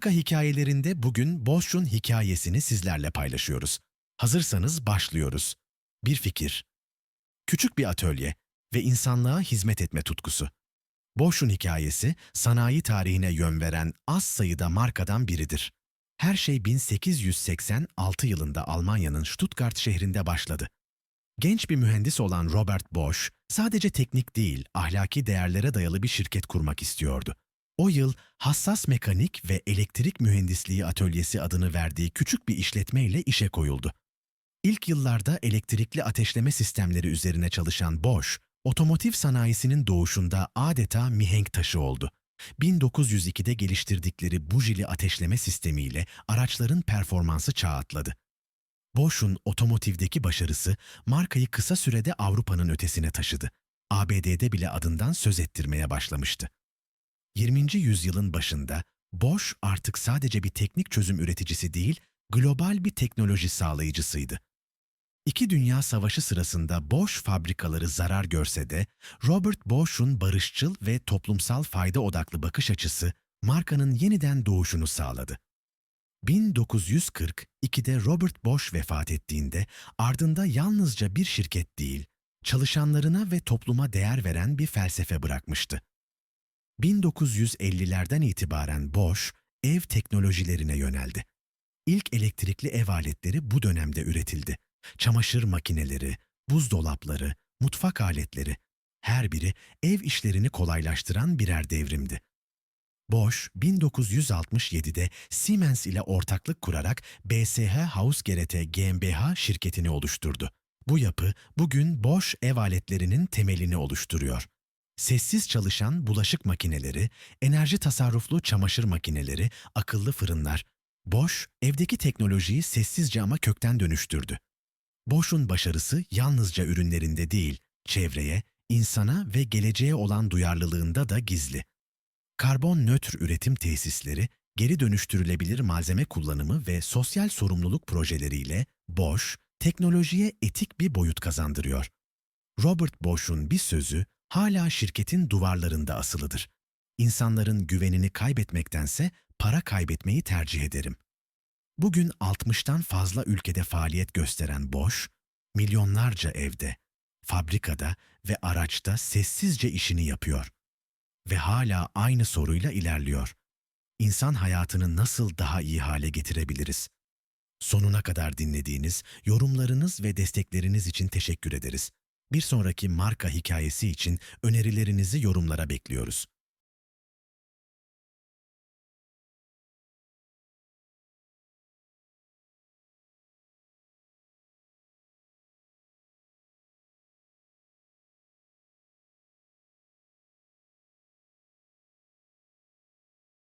Marka hikayelerinde bugün Bosch'un hikayesini sizlerle paylaşıyoruz. Hazırsanız başlıyoruz. Bir fikir, küçük bir atölye ve insanlığa hizmet etme tutkusu. Bosch'un hikayesi sanayi tarihine yön veren az sayıda markadan biridir. Her şey 1886 yılında Almanya'nın Stuttgart şehrinde başladı. Genç bir mühendis olan Robert Bosch, sadece teknik değil, ahlaki değerlere dayalı bir şirket kurmak istiyordu. O yıl hassas mekanik ve elektrik mühendisliği atölyesi adını verdiği küçük bir işletmeyle işe koyuldu. İlk yıllarda elektrikli ateşleme sistemleri üzerine çalışan Bosch, otomotiv sanayisinin doğuşunda adeta mihenk taşı oldu. 1902'de geliştirdikleri bujili ateşleme sistemiyle araçların performansı çağ atladı. Bosch'un otomotivdeki başarısı markayı kısa sürede Avrupa'nın ötesine taşıdı. ABD'de bile adından söz ettirmeye başlamıştı. 20. yüzyılın başında Bosch artık sadece bir teknik çözüm üreticisi değil, global bir teknoloji sağlayıcısıydı. İki Dünya Savaşı sırasında Bosch fabrikaları zarar görse de Robert Bosch'un barışçıl ve toplumsal fayda odaklı bakış açısı markanın yeniden doğuşunu sağladı. 1942'de Robert Bosch vefat ettiğinde ardında yalnızca bir şirket değil, çalışanlarına ve topluma değer veren bir felsefe bırakmıştı. 1950'lerden itibaren Bosch, ev teknolojilerine yöneldi. İlk elektrikli ev aletleri bu dönemde üretildi. Çamaşır makineleri, buzdolapları, mutfak aletleri, her biri ev işlerini kolaylaştıran birer devrimdi. Bosch, 1967'de Siemens ile ortaklık kurarak BSH Hausgeräte GmbH şirketini oluşturdu. Bu yapı bugün Bosch ev aletlerinin temelini oluşturuyor. Sessiz çalışan bulaşık makineleri, enerji tasarruflu çamaşır makineleri, akıllı fırınlar. Bosch, evdeki teknolojiyi sessizce ama kökten dönüştürdü. Bosch'un başarısı yalnızca ürünlerinde değil, çevreye, insana ve geleceğe olan duyarlılığında da gizli. Karbon nötr üretim tesisleri, geri dönüştürülebilir malzeme kullanımı ve sosyal sorumluluk projeleriyle Bosch, teknolojiye etik bir boyut kazandırıyor. Robert Bosch'un bir sözü hala şirketin duvarlarında asılıdır. İnsanların güvenini kaybetmektense para kaybetmeyi tercih ederim. Bugün 60'tan fazla ülkede faaliyet gösteren Bosch, milyonlarca evde, fabrikada ve araçta sessizce işini yapıyor. Ve hala aynı soruyla ilerliyor. İnsan hayatını nasıl daha iyi hale getirebiliriz? Sonuna kadar dinlediğiniz, yorumlarınız ve destekleriniz için teşekkür ederiz. Bir sonraki marka hikayesi için önerilerinizi yorumlara bekliyoruz.